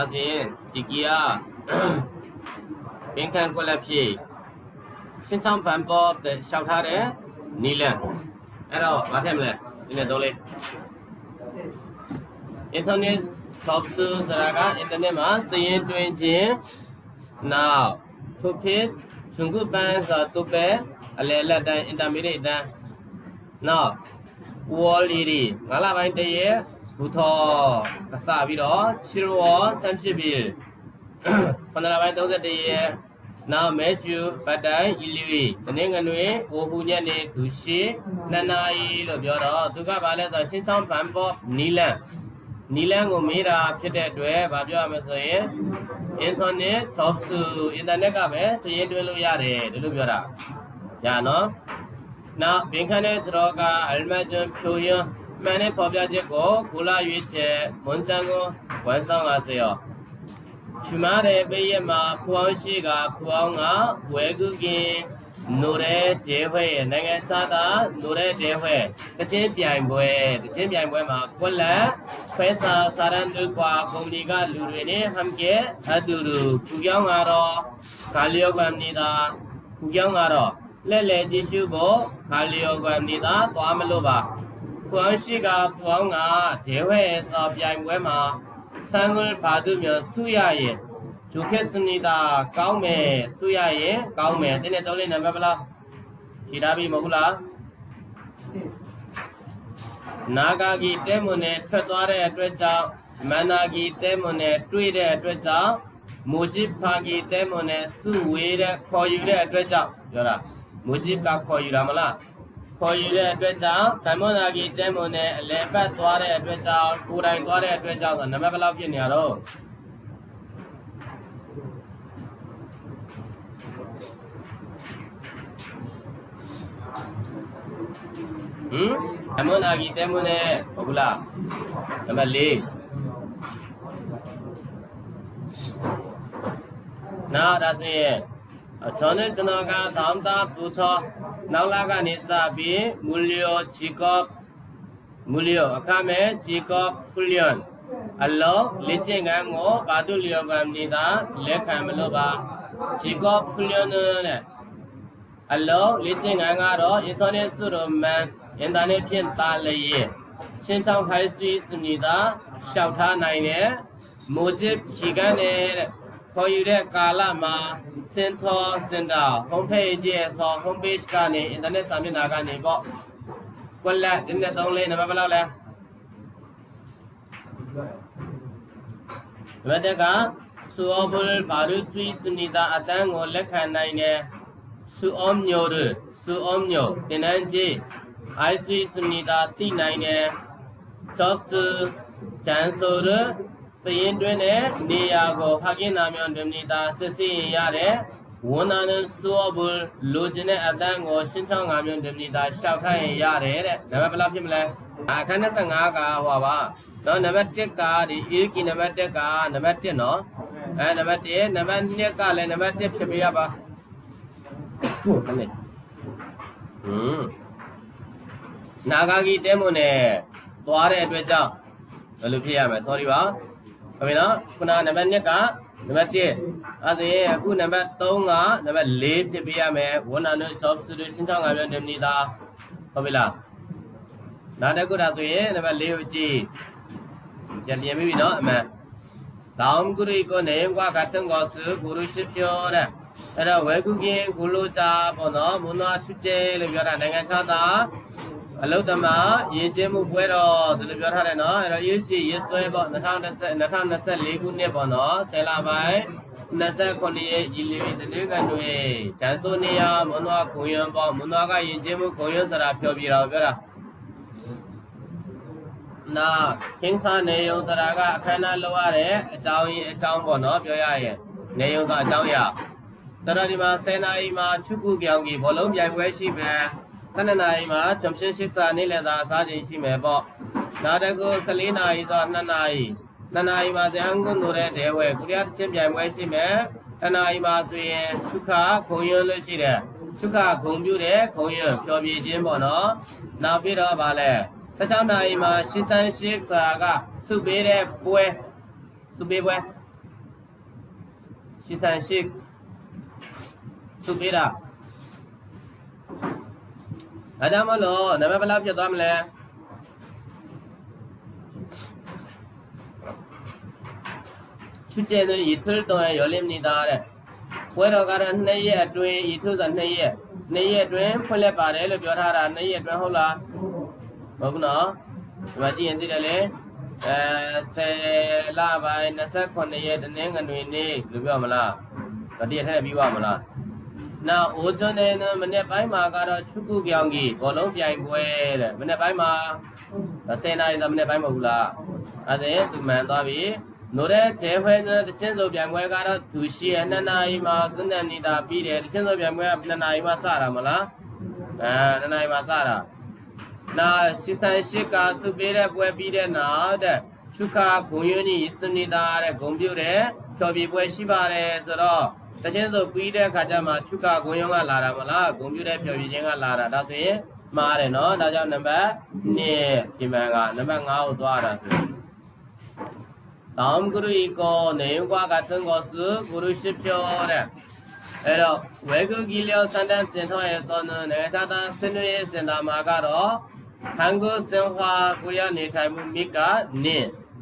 ဒါဆိုရင်ဒီကီယာပင်ခံကွက်လက်ဖြစ်ရှင်းချောင်းပန်ပေါ်တဲ့ရှောက်ထားတဲ့နီလန်အဲ့တော့မထက်မလဲဒီနေ့တော့လေ internet top ဆိုတာက internet မှာစည်ရင်တွင်ခြင်း now ထို့ဖြစ် chung gu ban sa tu pe အလဲလက်တိုင်း intermediate တန်း now ဝေါ်လီရီငါးလပိုင်းတည်းရဲ့ ဘူထောကစားပြီးတော့ချီရော38ဘီခဏလပိုင်း31ရဲ့နောက်မဲချူပတ်တိုင်းအီလီဝီတနင်္ဂနွေဝိုဟူညက်နေဒူရှိနှစ်နာရီလို့ပြောတော့သူကဘာလဲဆိုရှင်းချောင်းဗန်ပေါ်နီလန်နီလန်ကိုမေးတာဖြစ်တဲ့အတွက်ဗာပြောရမယ်ဆိုရင် internet top စု internet ကပဲစည်ရင်တွင်းလို့ရတယ်ဒီလိုပြောတာရနော်နောက်ဘင်ခနဲ့ကျွန်တော်ကအလမတ်ကျွန်းဖြိုရင်း မှန်တဲ့ပေါ်ပြချက်ကိုကိုလာရွေးချက်မွန်ချန်ကိုဝန်ဆောင်ပါစေရောချမတဲ့ဘေးရမှာဖူအောင်ရှိကဖူအောင်ကဝဲကုကင်နိုရဲဒေဝဲနိုင်ငံခြားသားနိုရဲဒေဝဲတချင်းပြိုင်ပွဲတချင်းပြိုင်ပွဲမှာကွက်လက်ဖဲစာစာရန်ဒူကွာကုမ္ပဏီကလူတွေနဲ့ဟမ်ကေအတူတူကူကြောင်းကတော့ကာလီယိုကမ်နေတာကူကြောင်းကတော့လဲ့လဲ့ကြည့်ရှုဖို့ကာလီယိုကမ်နေတာသွားမလို့ပါ ဖွန်ရှိကဖွန်ကဒေဝဲစာပြိုင်ပွဲမှာဆန်ဂလ်ဘာဒုမျိုးစုရရဲ့ဂျိုခက်စနေတာကောင်းမယ်စုရရဲ့ကောင်းမယ်တင်းနဲ့သုံးလေးနံပါတ်ဘယ်လောက်ဖြေထားပြီမဟုတ်လားနာဂာဂီတဲမွန်နဲ့ထွက်သွားတဲ့အတွက်ကြောင့်မန္နာဂီတဲမွန်နဲ့တွေ့တဲ့အတွက်ကြောင့်မူဂျစ်ဖာဂီတဲမွန်နဲ့စုဝေးတဲ့ခေါ်ယူတဲ့အတွက်ကြောင့်ပြောတာမူဂျစ်ကခေါ်ယူတာမလား ခေါ်ယူတဲ့အတွက်ကြောင့်ဓမ္မနာဂီတဲမွန်နဲ့အလယ်ပတ်သွားတဲ့အတွက်ကြောင့်ကိုယ်တိုင်သွားတဲ့အတွက်ကြောင့်ဆိုနံပါတ်ဘယ်လောက်ဖြစ်နေရတော့ဟမ်အမနာကြီးတဲမွန်းနဲ့ဟုတ်ဘူးလားနံပါတ်၄နာဒါဆိုရင်အချောင်းနဲ့ကျွန်တော်ကတောင်းတာပူထော နောက်လာကနေစပြီးမူလျောချီကော့မူလျောအခမဲ့ချီကော့ဖူလျန်အလောလက်ကျင်ကန်းကိုဘာတုလျောကံနေတာလက်ခံမလို့ပါချီကော့ဖူလျန်နဲ့အလောလက်ကျင်ကန်းကတော့အင်တာနက်ဆိုတော့မန်အင်တာနက်ဖြင့်တာလျက်ရှင်းချောင်း high street စနေတာရှောက်ထားနိုင်တဲ့မိုဂျစ်ဖြီကန်တဲ့ ခေါ်ယူတဲ့ကာလမှာစင်ထောစင်တာ home page ရဲ့ဆို home page ကနေအင်တာနက်စာမျက်နှာကနေပေါ့ကွက်လက်ဒီနေ့သုံးလေးနံပါတ်ဘယ်လောက်လဲနံပါတ်တက်ကစူအောဘလ်ဘာရူစဝီစနေတာအတန်းကိုလက်ခံနိုင်တဲ့စူအောမ်ညိုရစူအောမ်ညိုတင်နန်းကြီး IC စနေတာတိနိုင်တဲ့ top စုဂျန်ဆိုရ စရင်တွင်းတဲ့နေရာကိုဖခင်နာမြောင်ဒမနီတာစစ်စစ်ရင်ရတဲ့ဝန်နာနဆိုဘူလိုချင်တဲ့အတန်းကိုရှင်းချောင်းငါမြောင်ဒမနီတာရှောက်ခိုင်းရင်ရတယ်တဲ့နံပါတ်ဘယ်လောက်ဖြစ်မလဲအခန်း25ကဟောပါနော်နံပါတ်1ကဒီ AK နံပါတ်1ကနံပါတ်1နော်အဲနံပါတ်1နံပါတ်2ကလည်းနံပါတ်1ဖြစ်ပေးရပါဟုတ်ကဲ့ဟွန်းနာဂာကြီးတဲမွန်နဲ့သွားတဲ့အတွက်ကြောင့်ဘယ်လိုဖြစ်ရမလဲ sorry ပါ ဟုတ်ပြီနော်ခုနနံပါတ်1ကနံပါတ်1အဲဒါရင်အခုနံပါတ်3ကနံပါတ်4ဖြစ်ပေးရမယ်ဝန်နာနဲ့ job solution ချောင်းငါပြောနေနေတာဟုတ်ပြီလားနောက်တစ်ခုဒါဆိုရင်နံပါတ်4ကိုကြည့်ပြန်ပြင်ပြီနော်အမှန်တောင်ဂုရိကိုနေကွာကတန်ကောစုဂုရုရှိပြောတဲ့အဲ့တော့ဝဲကုကင်းဂုလိုချာပေါ့နော်မွန်နာချွကျဲလို့ပြောတာနိုင်ငံခြားသား အလုတ်တမရည်ကျင်းမှုပွဲတော်ဒီလိုပြောထားတယ်နော်အဲ့တော့ရေးရှိရေးဆွဲပေါ့2020 2024ခုနှစ်ပေါ့နော်ဆယ်လပိုင်း29ရက်ရီလီဗီတနေ့ကန်တွေဂျန်ဆိုနေရမွန်နွားကိုယွန်းပေါ့မွန်နွားကယဉ်ကျေးမှုကိုယွန်းဆိုတာပြောပြတာပြောတာနာကင်းစာနေယုံဆိုတာကအခမ်းအနားလုပ်ရတဲ့အကြောင်းရင်းအကြောင်းပေါ့နော်ပြောရရင်နေယုံကအကြောင်းရဆိုတော့ဒီမှာ10နာရီမှာချုပ်ကူပြောင်းကြီးဘောလုံးပြိုင်ပွဲရှိမယ် 12နာရီမှာဂျမ်ရှင်းရှိစာနေ့လည်စာအစားချိန်ရှိမယ်ပေါ့နောက်တစ်ခု14နာရီဆို2နာရီ2နာရီမှာဇဟန်ကွန်းတို့တဲ့ဒဲဝဲကုရီးယားချင်းပြိုင်ပွဲရှိမယ်တနာရီမှာဆိုရင်ချုပ်ခခုံရွန်းလို့ရှိတယ်ချုပ်ခခုံပြုတဲ့ခုံရွန်းဖြောပြခြင်းပေါ့နော်နောက်ပြီးတော့ဗာလဲ16နာရီမှာရှင်းဆန်းရှိစာကစုပေးတဲ့ပွဲစုပေးပွဲ88စုပေးတာ ဒါကြောင့်မလို့နံပါတ်ဘယ်လောက်ဖြစ်သွားမလဲချွတ်ကျဲတဲ့ဤထုတော်ရောလိမ့်နေတာတဲ့ပွဲတော်ကတော့2ရက်အတွင်းဤထုဆို2ရက်2ရက်အတွင်းဖွင့်လက်ပါတယ်လို့ပြောထားတာ2ရက်အတွင်းဟုတ်လားမဟုတ်ဘူးနော်ဒီမှာကြည့်ရင်သိတယ်လေအဲ10လပိုင်း29ရက်တနင်္ဂနွေနေ့လို့ပြောမလားဒါတည့်ရက်ထဲပြီးသွားမလား နောက်အိုဇွန်တဲ့မနေ့ပိုင်းမှာကတော့ချုကုကြောင်ကြီးဘောလုံးပြိုင်ပွဲတဲ့မနေ့ပိုင်းမှာ10နာရီသမနေ့ပိုင်းမဟုတ်ဘူးလားအဲဒါသူမှန်သွားပြီနိုတဲ့တဲဖွဲတဲ့တချင်းစုံပြိုင်ပွဲကတော့သူရှိရ2နာရီမှာသူနဲ့နေတာပြီးတယ်တချင်းစုံပြိုင်ပွဲက2နာရီမှစတာမလားအဲ2နာရီမှစတာနာ88ကစုပေးတဲ့ပွဲပြီးတဲ့နောက်တဲ့ချုခဂုံယွန်းကြီးစနေတာတဲ့ဂုံပြုတ်တဲ့ဖြော်ပြပွဲရှိပါတယ်ဆိုတော့ တချင်းစုံပြီးတဲ့အခါကျမှချုခဂုံယွန်းကလာတာမလားဂုံပြုတ်တဲ့ဖြော်ပြခြင်းကလာတာဒါဆိုရင်မှားတယ်နော်ဒါကြောင့်နံပါတ်2ပြင်ပန်းကနံပါတ်5ကိုသွားတာဆိုရင် 다음 그루 있고 내용과 같은 것을 고르십시오. 에러 외국 인력 상담 센터에서는 애타단 스누의 센터마가로 한국 생화 구려 내탈문미가 닌 사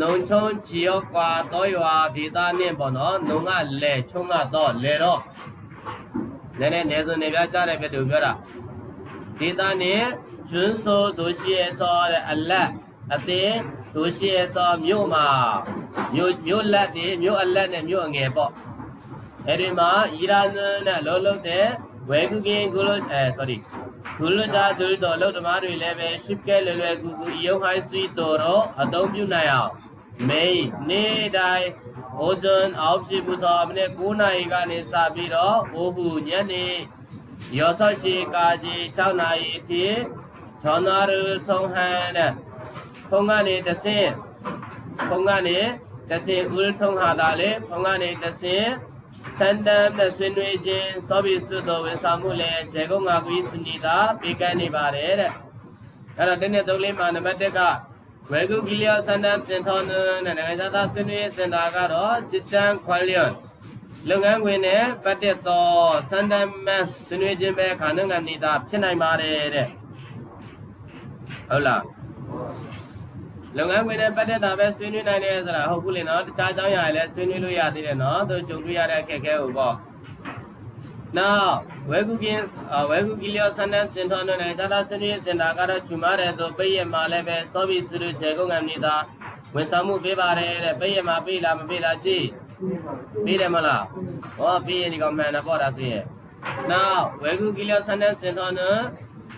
နောက်ထပ်နုံချုံချီယောကွာတော့ရွာဒေသနဲ့ပေါ့နော်နုံကလဲချုံကတော့လဲတော့နည်းနည်းနေစုံနေပြကြတဲ့ပြတူပြောတာဒေသနဲ့ကျွန်းစိုးဒိုရှိရဲစောတဲ့အလက်အသေးဒိုရှိရဲစောမြို့မှာမြို့မြို့လက်တွေမြို့အလက်နဲ့မြို့အငယ်ပေါ့အဲဒီမှာအီရန်နဲ့လောလုံးတဲ့ ဝဲကူကင်ဂုလအဲ sorry ဂုလတာဒုလ်တော်လောက်သမားတွေလည်းပဲရှစ်ကဲလွယ်လွယ်ကူကူယုံဟိုင်းစွီတော်တော့အသုံးပြုနိုင်အောင်မေနေ့တိုင်းဟိုဇွန်အောက်ရှိဘူးတော်မနေ့9နာရီကနေစပြီးတော့ဟိုဘူးညနေရောဆော့ရှိကာကြီး6နာရီအထိဇွန်နာရူသုံးဟန်တဲ့ဖုန်းကနေတဆင်းဖုန်းကနေတဆင်းဦးထုံးဟာတာလေဖုန်းကနေတဆင်း စန္တန်နဲ့ဆင်းနွေးခြင်းသောဘိသုတော်ဝန်ဆောင်မှုလည်းခြေကုန်းငါကွေးစနိတာပေးကမ်းနေပါတယ်တဲ့အဲ့တော့တနေ့သုံးလေးမှာနံပါတ်1ကဝေကုကိလျောစန္တန်စင်ထောနနဲ့နိုင်ငံခြားသားဆင်းနွေးစင်တာကတော့စစ်တန်ခွန်လျွန်လုပ်ငန်းခွင်နဲ့ပတ်သက်သောစန္ဒမန်ဆွေးနွေးခြင်းပဲခန္ဓာငံနေတာဖြစ်နိုင်ပါတယ်တဲ့ဟုတ်လား လုပ်ငန်းခွင်နဲ့ပတ်သက်တာပဲဆွေးနွေးနိုင်တယ်ဆိုတာဟုတ်ဘူးလေနော်တခြားအကြောင်းအရာတွေလည်းဆွေးနွေးလို့ရသေးတယ်နော်သူကြုံတွေ့ရတဲ့အခက်အခဲကိုပေါ့နောက်ဝေကုကင်းဝေကုကီလျောစန္ဒစင်ထောနဲ့ဇာတာဆွေးနွေးစင်တာကတော့ချူမားတယ်ဆိုပိတ်ရမှာလည်းပဲစောဘီစရုခြေကုန်းငါနေတာဝန်ဆောင်မှုပေးပါတယ်တဲ့ပိတ်ရမှာပေးလားမပေးလားကြည့်ပေးတယ်မလားဟောပေးရင်ဒီကောင်မှန်တယ်ပေါ့ဒါဆိုရင်နောက်ဝေကုကီလျောစန္ဒစင်ထောနဲ့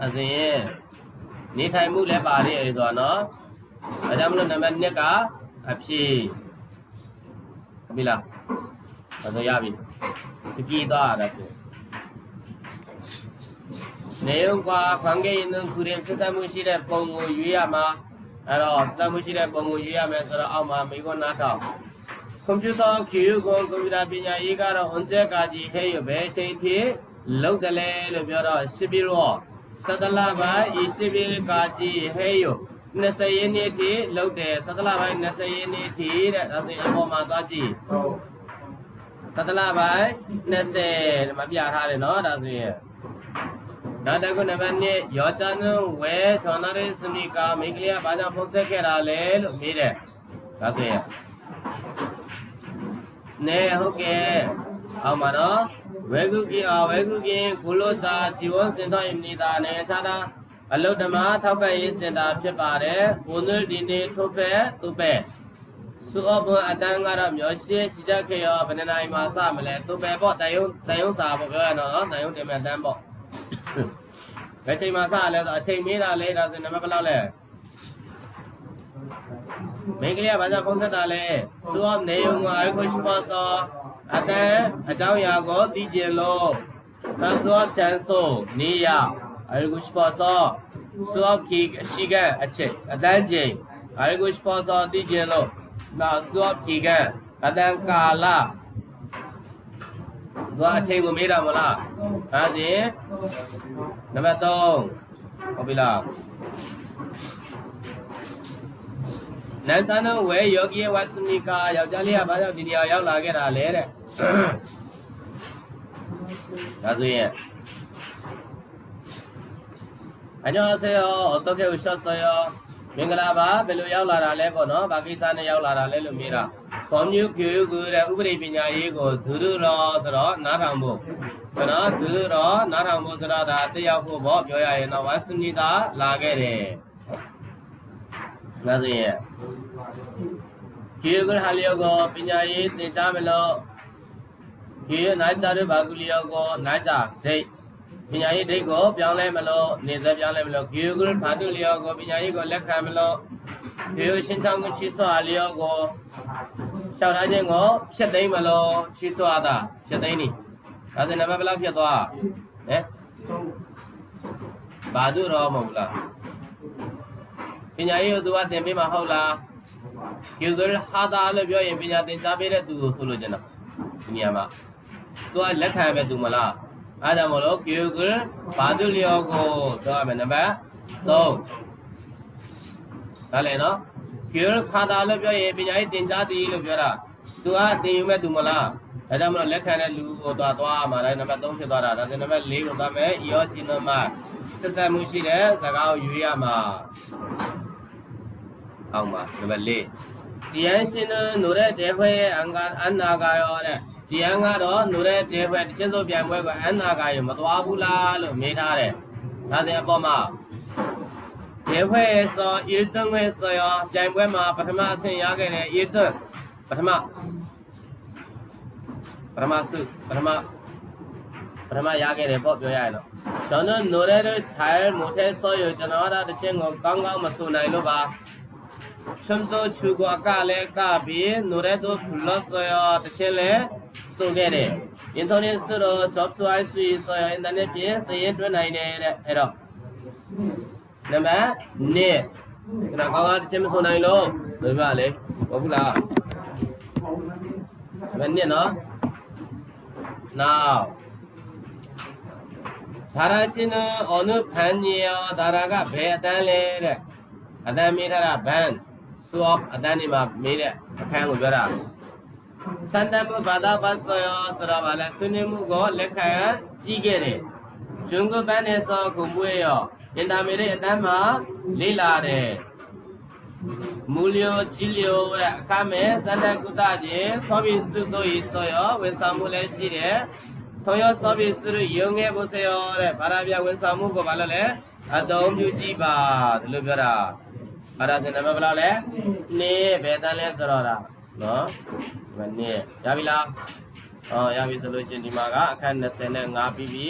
အဲ့ဒါရင်နေထိုင်မှုလည်းပါတယ်ဆိုတော့နော်ဒါကြောင့်မလို့နံပါတ်1ကအဖြေဟုတ်ပြီလားဒါဆိုရပြီတကြည်သွားတာဆိုနေုံကွာခွန်ကေရင်ခုရင်ဆက်ဆက်မှုရှိတဲ့ပုံကိုရွေးရမှာအဲ့တော့ဆက်ဆက်မှုရှိတဲ့ပုံကိုရွေးရမယ်ဆိုတော့အောက်မှာမိခွန်းနားထောင်ကွန်ပျူတာကျူကိုကွန်ပျူတာပညာရေးကတော့ on check ကကြီးဟဲ့ရပဲအချိန်ထိလောက်တယ်လေလို့ပြောတော့ရှင်းပြီးတော့ သတ္တလပိုင်းဤရှိပြီကာကြီးဟဲယ20ရင်းနေ့ထိလုတ်တယ်သတ္တလပိုင်း20ရင်းနေ့ထိတဲ့ဒါဆိုရင်အပေါ်မှာသွားကြည့်သတ္တလပိုင်း20ဒီမှာပြထားတယ်နော်ဒါဆိုရင်နောက်တစ်ခုနံပါတ်1ယောချာနုဝဲသောနာရိစမိကာမိကလေးကဘာကြောင့်ဖုံးဆက်ခဲ့တာလဲလို့မေးတယ်ဒါဆိုရင်နေဟုတ်ကဲ့အောက်မှာနော် ဝေကုကိအဝေကုကိကုလိုစာဇီဝစင်တော်ယမိတာနဲ့ခြားတာအလုဒ္ဓမထောက်ပံ့ရေးစင်တာဖြစ်ပါတယ်။ဘုန်းတော်ဒီနေ့ထုတ်ဖက်သူပဲစုအဘအတန်းကတော့မျိုးရှင်းရှိတတ်ခေရောဘယ်နှစ်နိုင်မှာစမလဲသူပဲပေါ့တန်ယုံတန်ယုံစာပေါ့ပြောရတော့နော်တန်ယုံတင်မဲ့တန်းပေါ့ဘယ်ချိန်မှာစလဲဆိုအချိန်မေးတာလဲဒါဆိုနံပါတ်ဘယ်လောက်လဲမိန်းကလေးကဘာကြောင့်ဖုန်းဆက်တာလဲစုအနေယုံကအလ်ကိုရှိပါစော အတန်းအကြောင်းအရာကိုသိကျင်လို့ဒါဆိုချန်ဆိုနေရအလ်ကိုရှိပါစောစုအခီရှိကအချက်အတန်းချိန်အလ်ကိုရှိပါစောသိကျင်လို့ဒါစုအခီကအတန်းကာလသွားအချိန်ကိုမေးတာမလားဒါဆိုရင်နံပါတ်3ဟုတ်ပြီလား နန်သနဝေယောဂီဝါစနိကာယောက်ျားလေးကဘာကြောင့်ဒီနေရာရောက်လာခဲ့တာလဲတဲ့ဒါဆိုရင်အညောဆေယောအတော့ပြေရှော့ဆေယောမင်္ဂလာပါဘယ်လိုရောက်လာတာလဲပေါ့နော်ဘာကိစ္စနဲ့ရောက်လာတာလဲလို့မေးတာဘောမြူဖြူကူတဲ့ဥပဒေပညာရေးကိုဒုရရောဆိုတော့နားထောင်ဖို့ဘယ်နော်ဒုရရောနားထောင်ဖို့ဆိုတော့ဒါတရားဖို့ပေါ့ပြောရရင်တော့ဝါစနိတာလာခဲ့တယ် ဒါဆိုရင်ကျေကဟာလျောကိုပညာရေးသင်ကြားမလို့ကျေနိုင်ကြတဲ့ဘာကူလျောကိုနိုင်ကြဒိတ်ပညာရေးဒိတ်ကိုပြောင်းလဲမလို့နေသက်ပြောင်းလဲမလို့ကျေကဘာတူလျောကိုပညာရေးကိုလက်ခံမလို့ကျေရှင်းချောင်းကိုချစ်စွာလျောကိုရှောက်ထားခြင်းကိုဖြတ်သိမ်းမလို့ချစ်စွာတာဖြတ်သိမ်းနေဒါဆိုနံပါတ်ဘယ်လောက်ဖြတ်သွားဟဲ့ဘာတူတော့မဟုတ်လား ပညာရေးကိုသူကသင်ပေးမှာဟုတ်လားယူဂယ်ဟာတာလို့ပြောရင်ပညာသင်ကြားပေးတဲ့သူကိုဆိုလို့ကျင်တာဒီနေရာမှာသူကလက်ခံပဲသူမလားအားကြောင့်မလို့ယူဂယ်ဘာသူလျောကိုဆိုရမယ်နံပါတ်3ဒါလည်းနော်ယူဂယ်ဟာတာလို့ပြောရင်ပညာရေးသင်ကြားသည်လို့ပြောတာသူကသင်ယူမဲ့သူမလားဒါကြောင့်မလို့လက်ခံတဲ့လူကိုသွားသွားမှာလဲနံပါတ်3ဖြစ်သွားတာဒါဆိုနံပါတ်4ကိုသွားမယ်ယောချီနမစစ်သက်မှုရှိတဲ့စကားကိုယူရမှာ အောက်မှာနံပါတ်4တရားရှင်နိုရဲတေဖွဲအင်္ဂါအနာဂါရောတဲ့တရားကတော့နိုရဲတေဖွဲတစ်ချက်စုပြန်ပွဲကအနာဂါရောမသွားဘူးလားလို့မေးထားတယ်ဒါတဲ့အပေါ်မှာတေဖွဲဆိုအီတန်ဝဲဆိုရောပြန်ပွဲမှာပထမအဆင့်ရခဲ့တယ်အီတန်ပထမပထမစုပထမပထမရခဲ့တယ်ပေါ့ပြောရရင်တော့ကျွန်တော်နိုရဲထိုင်မိုထဲဆိုရကျွန်တော်ကတစ်ချက်ကိုကောင်းကောင်းမဆိုနိုင်လို့ပါ 춤도 추고 아까 레까비 노래도 불렀어요. 대체래 소개래. 인터넷으로 접수할 수 있어요. 인터넷 비에 쓰인 나이네 해라. 넘버 네. 그나 가가 대체 소 나이로 넘버 알레. 뭐불라. 몇년 너? Now. 다라 씨는 어느 반이에요? 다라가 배달래. 아담이라라 반. စုအအတန်းဒီမှာမေးတဲ့အခန်းကိုပြောတာစန္ဒမှုဘာသာပတ်ဆိုရဆိုတော့ဗာလဲဆွေးနွေးမှုကိုလက်ခံကြည့်ခဲ့တယ်ဂျွန်ကပန်းနဲ့စောကုံပွေးရောအင်တာမီဒီအတန်းမှာလေ့လာတယ်မူလျိုချီလျိုတဲ့အခါမဲ့စန္ဒကုတချင်းစောဘိစုတို့ဤဆိုရဝန်ဆောင်မှုလည်းရှိတယ်ထောရစောဘိစုရယုံငယ်ဖို့စေရတဲ့ဗာရာပြဝန်ဆောင်မှုကိုဗာလို့လဲအတုံးပြုကြည့်ပါဒီလိုပြောတာ အဲ့ဒါဆိုနံပါတ်ဘယ်လောက်လဲ2ဘယ်တန်းလဲဆိုတော့ဒါနော်ဒီမှာ2ရပြီလားဟောရပြီဆိုလို့ရှင်ဒီမှာကအခန်း25ပြီးပြီ